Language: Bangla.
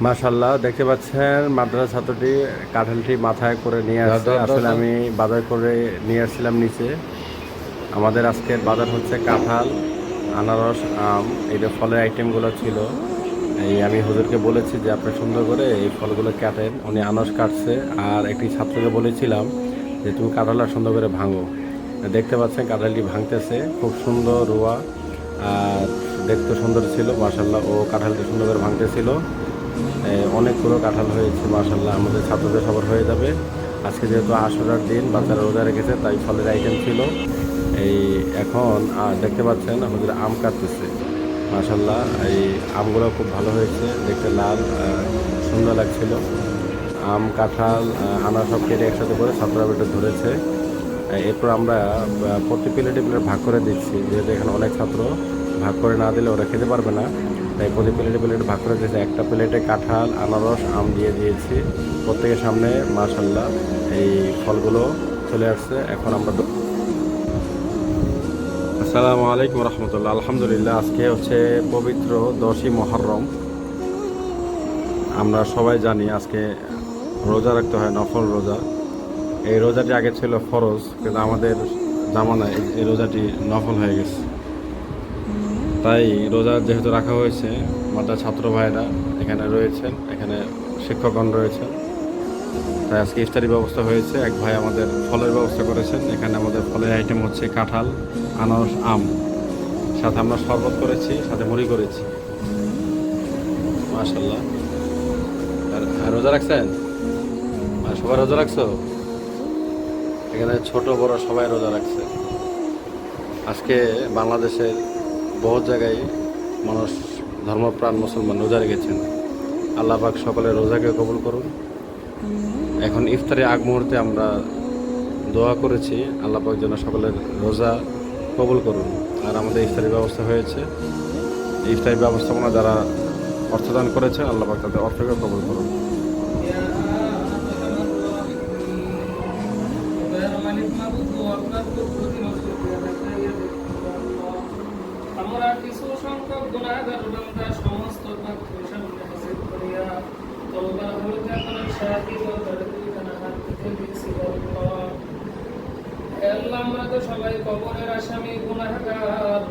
মাশাল্লাহ দেখতে পাচ্ছেন মাদ্রাসা ছাত্রটি কাঁঠালটি মাথায় করে নিয়ে আসছে। আসলে আমি বাজার করে নিয়ে আসছিলাম নিচে। আমাদের আজকের বাজার হচ্ছে কাঁঠাল আনারস আম এই যে ফলের আইটেমগুলো ছিল। এই আমি হুজুরকে বলেছি যে আপনি সুন্দর করে এই ফলগুলো কাটেন। উনি আনারস কাটছে। আর একটি ছাত্রকে বলেছিলাম যে তুমি কাঁঠালটা সুন্দর করে ভাঙো। দেখতে পাচ্ছেন কাঁঠালটি ভাঙতেছে খুব সুন্দর রোয়া। আর দেখতে সুন্দর ছিল মাশাল্লাহ ও কাঁঠালটি সুন্দর করে ভাঙতেছিল। অনেকগুলো কাঁঠাল হয়েছে মাশাল্লাহ আমাদের ছাত্রদের সবার হয়ে যাবে। আজকে যেহেতু আশুরার দিন, বাচ্চারা রোজা রেখেছে, তাই ফলের আইটেম ছিল। এই এখন দেখতে পাচ্ছেন, আমাদের আম কাটতেছে। মাশাল্লাহ এই আমগুলো খুব ভালো হয়েছে, দেখতে লাল সুন্দর লাগছিল। আম, কাঁঠাল আনা সব কেটে একসাথে করে ছাত্ররা বেটে ধরেছে। এরপর আমরা প্রতি প্লেটে প্লেট ভাগ করে দিচ্ছি। যেহেতু এখানে অনেক ছাত্র, ভাগ করে না দিলে ওরা খেতে পারবে না। তাই প্রতি প্লেটে প্লেটে ভাগ করে দিয়েছে। একটা প্লেটে কাঁঠাল, আনারস, আম দিয়ে দিয়েছি। প্রত্যেকের সামনে মাশাল্লাহ এই ফলগুলো চলে আসছে। এখন আমরা আসসালামু আলাইকুম রহমতুল্লাহ। আলহামদুলিল্লাহ, আজকে হচ্ছে পবিত্র দশই মহরম আমরা সবাই জানি আজকে রোজা রাখতে হয়, নফল রোজা। এই রোজাটি আগে ছিল ফরজ, কিন্তু আমাদের জামানায় এই রোজাটি নফল হয়ে গেছে। তাই রোজা যেহেতু রাখা হয়েছে মাতা ছাত্র ভাইরা এখানে রয়েছেন এখানে শিক্ষকগণ রয়েছেন তাই আজকে ইফতারি ব্যবস্থা হয়েছে, এক ভাই আমাদের ফলের ব্যবস্থা করেছেন, এখানে আমাদের ফলের আইটেম হচ্ছে কাঁঠাল, আনারস, আম। সাথে আমরা শরবত করেছি, সাথে মুড়ি করেছি। মাশাল্লাহ আর রোজা রাখছেন? আর সবাই রোজা রাখছো? এখানে ছোট বড় সবাই রোজা রাখছে। আজকে বাংলাদেশের বহু জায়গায় মানুষ ধর্মপ্রাণ মুসলমান রোজা রেখেছেন। আল্লাহ পাক সকলের রোজাকে কবুল করুন। এখন ইফতারের আগ মুহূর্তে আমরা দোয়া করেছি, আল্লাহ পাক যেন সকলের রোজা কবুল করুন। আর আমাদের ইফতারের ব্যবস্থা হয়েছে। ইফতারি ব্যবস্থাপনা যারা অর্থদান করেছে, আল্লাহ পাক তাদের অর্থকে কবুল করুন। আমরা কিছু সংখ্যক গুণাগার বান্দা সমস্ত সামনে হাজির করিয়া তোমরা সাহায্য তারা হাত থেকে দিয়েছিল আমরা তো সবাই কবরের আসামি, গুণাগার